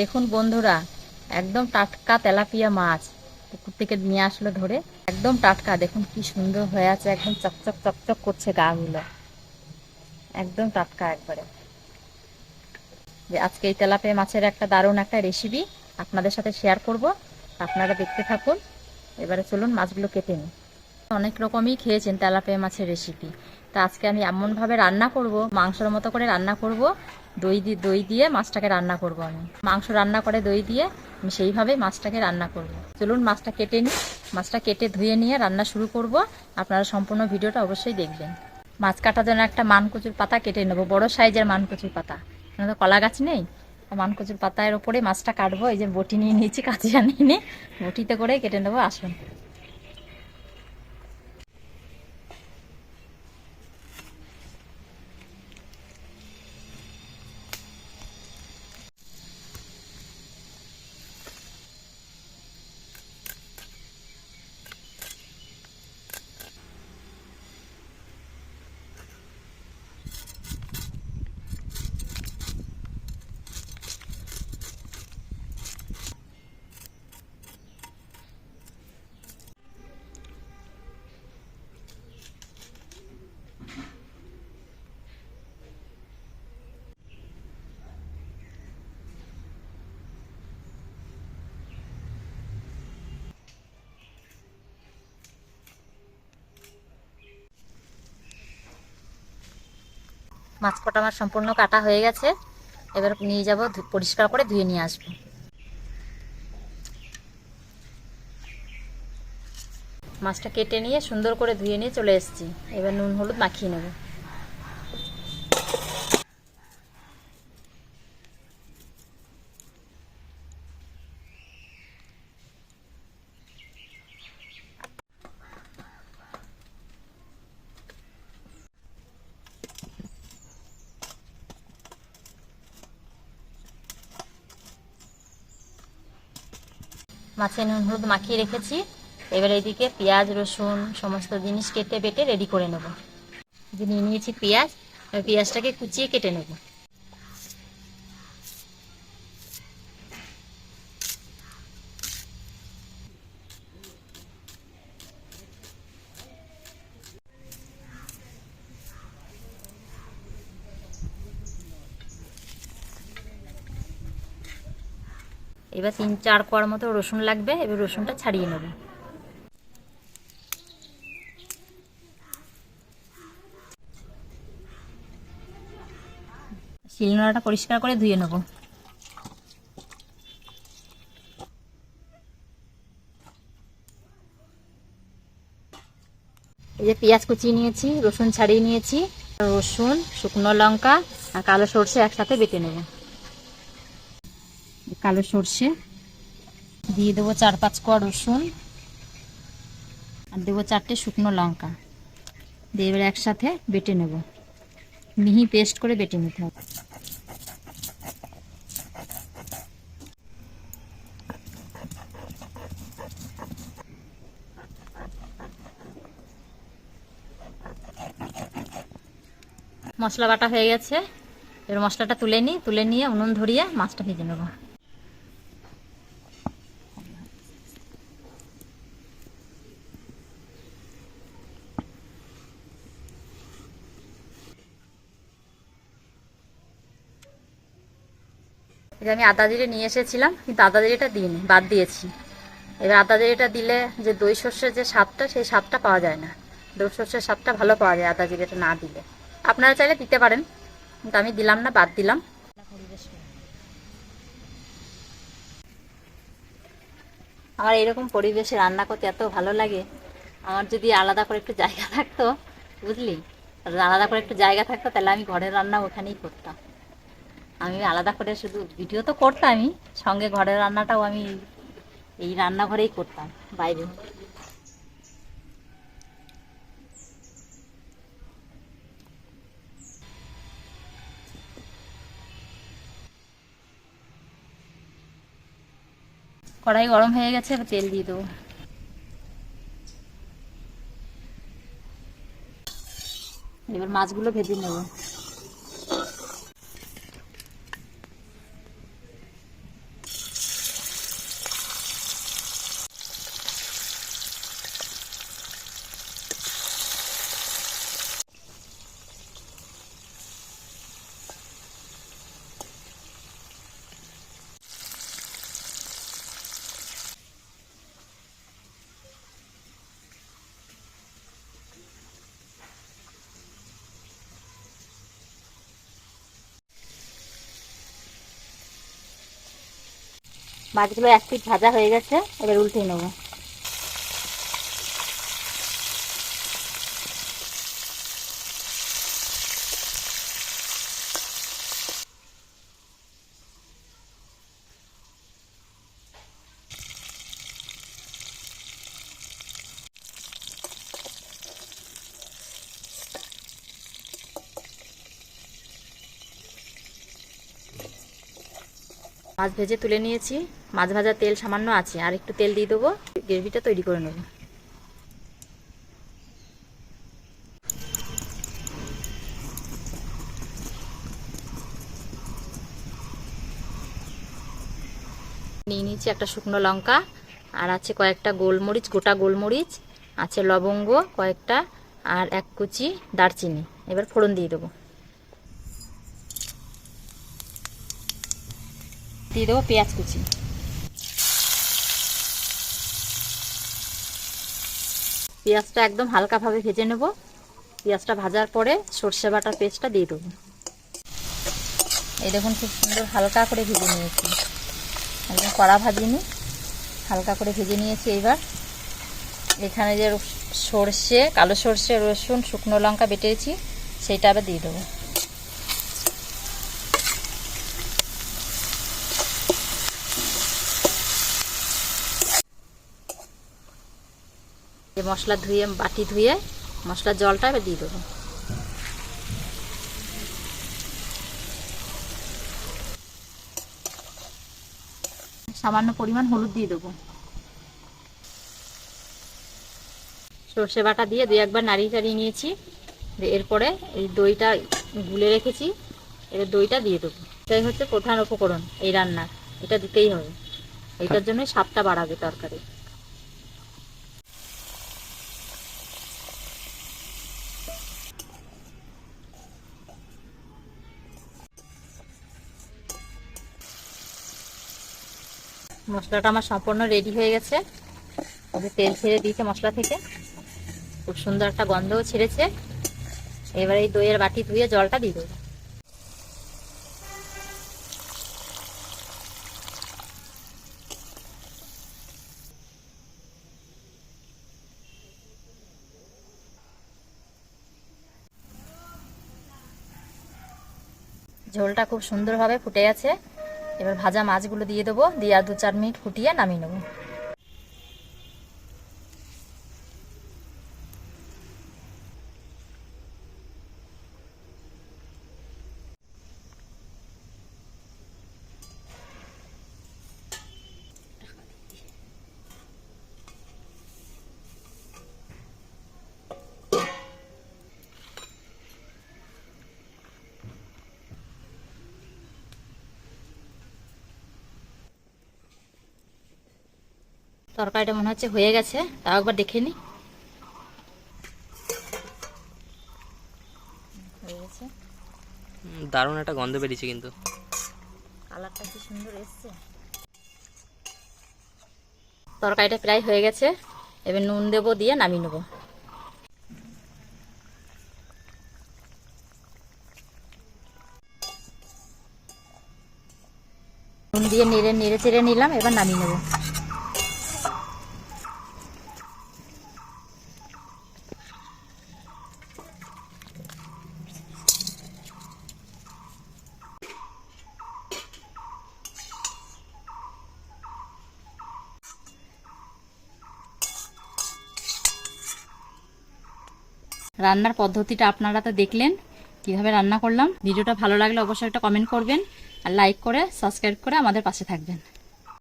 দেখুন বন্ধুরা, একদম টাটকা তেলাপিয়া মাছ। পুকুর থেকে নিয়ে আসলো ধরে, একদম টাটকা। দেখুন কি সুন্দর হয়ে আছে, একদম চকচক চকচক করছে গাগুলো। একদম টাটকা একবারে। যে আজকে এই তেলাপিয়া মাছের একটা দারুণ একটা রেসিপি আপনাদের সাথে শেয়ার করব। আপনারা দেখতে থাকুন। এবারে চলুন মাছগুলো কেটে নিই। অনেক রকমই খেয়েছেন তেলাপিয়া মাছের রেসিপি তা আজকে আমি এমনভাবে রান্না করব, মাংসের মতো করে রান্না করব দই দিয়ে দই দিয়ে মাছটাকে রান্না করব আমি। মাংস রান্না করে দই দিয়ে আমি সেইভাবেই মাছটাকে রান্না করব। চলুন মাছটা কেটে নিই। মাছটা কেটে ধুয়ে নিয়ে রান্না শুরু করব। আপনারা সম্পূর্ণ ভিডিওটা অবশ্যই দেখবেন। মাছ কাটার জন্য একটা মানকচুর পাতা কেটে নেব। বড় সাইজের মানকচুর পাতা। এখানে তো কলা গাছ নেই। মানকচুর পাতার ওপরে মাছটা কাটবো। এই যে বটি নিয়ে নিয়েছি, কাঁচিয়া নিয়ে নিয়ে। বটিতে করে কেটে নেব, আসুন। মাছ কটা আমার সম্পূর্ণ কাটা হয়ে গেছে। এবার নিয়ে যাব পরিষ্কার করে ধুয়ে নিয়ে আসব। মাছটা কেটে নিয়ে সুন্দর করে ধুয়ে নিয়ে চলে এসেছি। এবার নুন, হলুদ মাখিয়ে নেব। মাছে নুন হলুদ মাখিয়ে রেখেছি। এবার এইদিকে পেঁয়াজ, রসুন সমস্ত জিনিস কেটে বেটে রেডি করে নেব। নিয়ে নিয়েছি পেঁয়াজ। পেঁয়াজটাকে কুচিয়ে কেটে নেব। এবার তিন চার কোয়ার মতো রসুন লাগবে, এবার রসুনটা ছাড়িয়ে নেব। শিলনোড়াটা পরিষ্কার করে ধুয়ে নেব। এই যে পেঁয়াজ কুচিয়ে নিয়েছি, রসুন ছাড়িয়ে নিয়েছি, রসুন, শুকনো লঙ্কা আর কালো সর্ষে একসাথে বেটে নেব। কালো সর্ষে। দিয়ে দেবো চার পাঁচ কোয়া রসুন। আর দেবো চারটে শুকনো লঙ্কা। দিয়ে এবার একসাথে বেটে নেব। মিহি পেস্ট করে বেটে নিতে হবে। মশলা বাটা হয়ে গেছে। এবার মশলাটা তুলে নিই তুলে নিয়ে উনুন ধরিয়ে মাছটা ভেজে নেব এই যে আমি আদা জিরে নিয়ে এসেছিলাম, কিন্তু আদা জিরেটা দিইনি, বাদ দিয়েছি। এবার আদা জিরেটা দিলে যে দই সর্ষের যে স্বাদটা, সেই স্বাদটা পাওয়া যায় না। দই সর্ষের স্বাদটা ভালো পাওয়া যায় আদা জিরেটা না দিলে। আপনারা চাইলে দিতে পারেন, কিন্তু আমি দিলাম না, বাদ দিলাম। আমার এরকম পরিবেশে রান্না করতে এত ভালো লাগে। আমার যদি আলাদা করে একটু জায়গা থাকতো, বুঝলি? আলাদা করে একটু জায়গা থাকতো, তাহলে আমি ঘরের রান্না ওখানেই করতাম। আমি আলাদা করে শুধু ভিডিও তো করতামই, সঙ্গে ঘরের রান্নাটাও আমি এই রান্নাঘরেই করতাম, বাইরে। কড়াই গরম হয়ে গেছে তেল দিয়ে দেবো। এবার মাছগুলো ভেজে নেব। মাছগুলো এক পিঠ ভাজা হয়ে গেছে এবার উল্টে নেব। মাছ ভেজে তুলে নিয়েছি। মাছ ভাজার তেল সামান্য আছে, আর একটু তেল দিয়ে দেবো। গ্রেভিটা তৈরি করে নেব। নিয়ে নিয়েছি একটা শুকনো লঙ্কা, আর আছে কয়েকটা গোলমরিচ, গোটা গোলমরিচ, আছে লবঙ্গ কয়েকটা, আর এক কুচি দারচিনি। এবার ফোড়ন দিয়ে দেবো। দিয়ে দেবো পেঁয়াজ কুচি। পেঁয়াজটা একদম হালকাভাবে ভেজে নেব। পেঁয়াজটা ভাজার পরে সর্ষে বাটার পেস্টটা দিয়ে দেবো। এই দেখুন খুব সুন্দর হালকা করে ভেজে নিয়েছি। একদম কড়া ভাজিনি, হালকা করে ভেজে নিয়েছি এইবার। এখানে যে সর্ষে, কালো সর্ষে, রসুন, শুকনো লঙ্কা বেটেছি সেইটা আবার দিয়ে দেবো। যে মশলা ধুয়ে, বাটি ধুয়ে মশলার জলটা এবার দিয়ে দেবো। সামান্য পরিমাণ হলুদ দিয়ে দেবো। সর্ষে বাটা দিয়ে দুই একবার নাড়িয়ে চাড়িয়ে নিয়েছি। এরপরে এই দইটা গুলে রেখেছি। এবার দইটা দিয়ে দেবো। এটাই হচ্ছে প্রধান উপকরণ এই রান্নার। এটা দিতেই হবে। এইটার জন্যই স্বাদটা বাড়াবে তরকারি। মশলাটা আমার সম্পূর্ণ রেডি হয়ে গেছে। তেল ছেড়ে দিয়েছে মশলা থেকে। খুব সুন্দর একটা গন্ধও ছেড়েছে। এবার এই দইয়ের বাটি ধুয়ে জলটা দিয়ে দেবো। ঝোলটা খুব সুন্দরভাবে ফুটে গেছে। এবার ভাজা মাছগুলো দিয়ে দেবো। দিয়ে আর দু চার মিনিট ফুটিয়ে নামিয়ে নেব। তরকারিটা মনে হচ্ছে হয়ে গেছে তাও একবার দেখে নি। হয়ে গেছে। দারুণ একটা গন্ধ বেরিয়েছে কিন্তু। কালারটা কি সুন্দর এসছে। তরকারিটা প্রায় হয়ে গেছে এবার নুন দেবো দিয়ে নামিয়ে নেব। নুন দিয়ে নেড়ে নেড়ে চেড়ে নিলাম এবার নামিয়ে নেব। রান্নার পদ্ধতিটা আপনারা তো দেখলেন, কীভাবে রান্না করলাম। ভিডিওটা ভালো লাগলে অবশ্যই একটা কমেন্ট করবেন, আর লাইক করে সাবস্ক্রাইব করে আমাদের পাশে থাকবেন।